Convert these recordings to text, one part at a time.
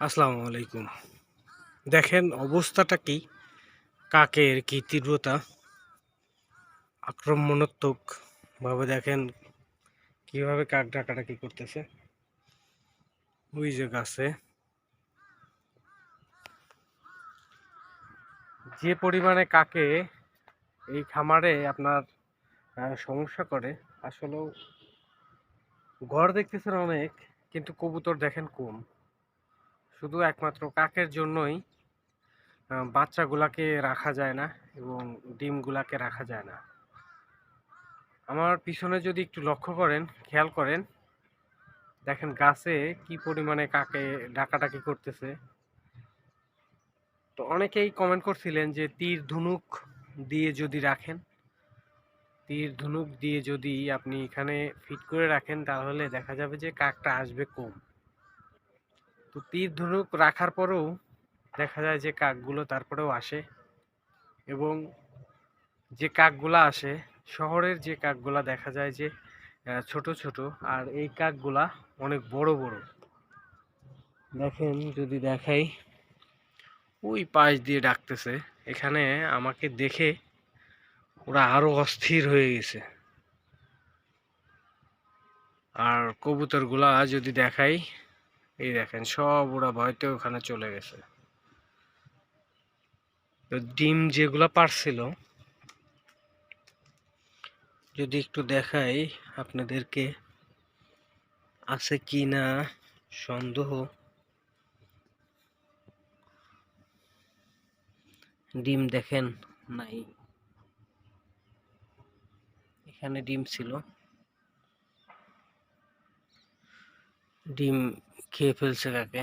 আসসালামু আলাইকুম। দেখেন অবস্থাটা কি? কাকের কি তীব্রতা? আক্রমণাত্মক ভাবে দেখেন কীভাবে কাক ডাকাডাকি করতেছে। ওই যে গাছে। যে পরিমাণে কাকে এই খামারে আপনার সমস্যা করে, আসলেও ঘর দেখতেছেন অনেক, কিন্তু কবুতর দেখেন কম। শুধু একমাত্র কাকের জন্যই বাচ্চাগুলাকে রাখা যায় না এবং ডিমগুলাকে রাখা যায় না। আমার পিছনে যদি একটু লক্ষ্য করেন, খেয়াল করেন, দেখেন গাছে কি পরিমাণে কাকে ডাকাডাকি করতেছে। তো অনেকেই কমেন্ট করছিলেন যে তীর ধনুক দিয়ে যদি রাখেন, তীর ধনুক দিয়ে যদি আপনি এখানে ফিট করে রাখেন, তাহলে দেখা যাবে যে কাকটা আসবে কম। তো তীর ধনুক রাখার পরেও দেখা যায় যে কাকগুলো তারপরেও আসে এবং যে কাকগুলা আসে, শহরের যে কাকগুলা দেখা যায় যে ছোট ছোট আর এই কাকগুলা অনেক বড় বড়। দেখেন যদি দেখাই, ওই পাশ দিয়ে ডাকতেছে, এখানে আমাকে দেখে ওরা আরও অস্থির হয়ে গেছে। আর কবুতরগুলা যদি দেখাই এই দেখেন, সব ওরা ভয়তে ওখানে চলে গেছে। তো ডিম যেগুলা পারছিল, যদি একটু দেখাই আপনাদেরকে, আছে কি না সন্দেহ। ডিম দেখেন নাই। এখানে ডিম ছিল। ডিম খেয়ে ফেলছে কাকে?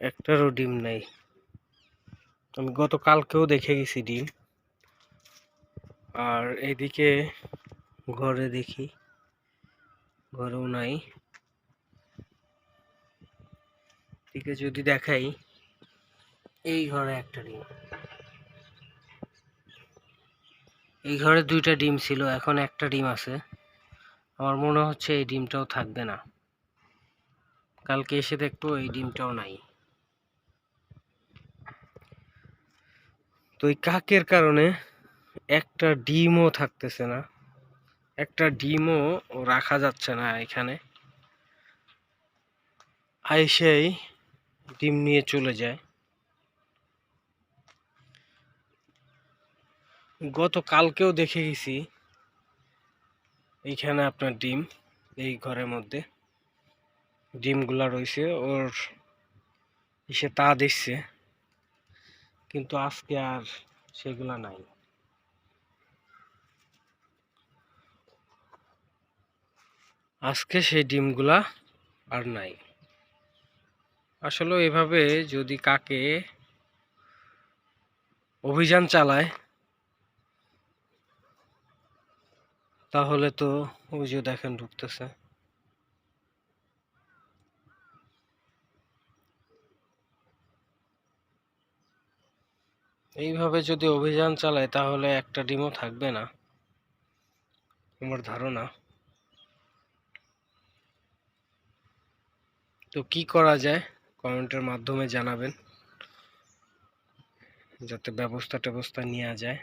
একটারও ডিম নাই। আমি গতকালকেও দেখে গেছি ডিম। আর এদিকে ঘরে দেখি, ঘরেও নাই। এদিকে যদি দেখাই, এই ঘরে একটা ডিম। এই ঘরে দুইটা ডিম ছিল, এখন একটা ডিম আছে। আমার মনে হচ্ছে এই ডিমটাও থাকবে না। কালকে এসে দেখব এই ডিমটাও নাই। তো এই কাকের কারণে একটা ডিমও থাকতেছে না। একটা ডিমও রাখা যাচ্ছে না এখানে। আইসেই ডিম নিয়ে চলে যায়। গত কালকেও দেখে গেছি। এইখানে আপনার ডিম, এই ঘরের মধ্যে। ডিমগুলা রয়েছে, ওর এসে তা দিচ্ছে কিন্তু আজকে আর সেগুলা নাই। আজকে সেই ডিমগুলা আর নাই। আসলে এভাবে যদি কাকে অভিযান চালায় তাহলে তো ওই যে দেখেন ঢুকতেছে। এইভাবে যদি অভিযান চালায়, তাহলে একটা ডিমও থাকবে না। আমার ধারণা। তো কি করা যায়? কমেন্টের মাধ্যমে জানাবেন। যাতে ব্যবস্থা ট্যাবস্থা নেওয়া যায়।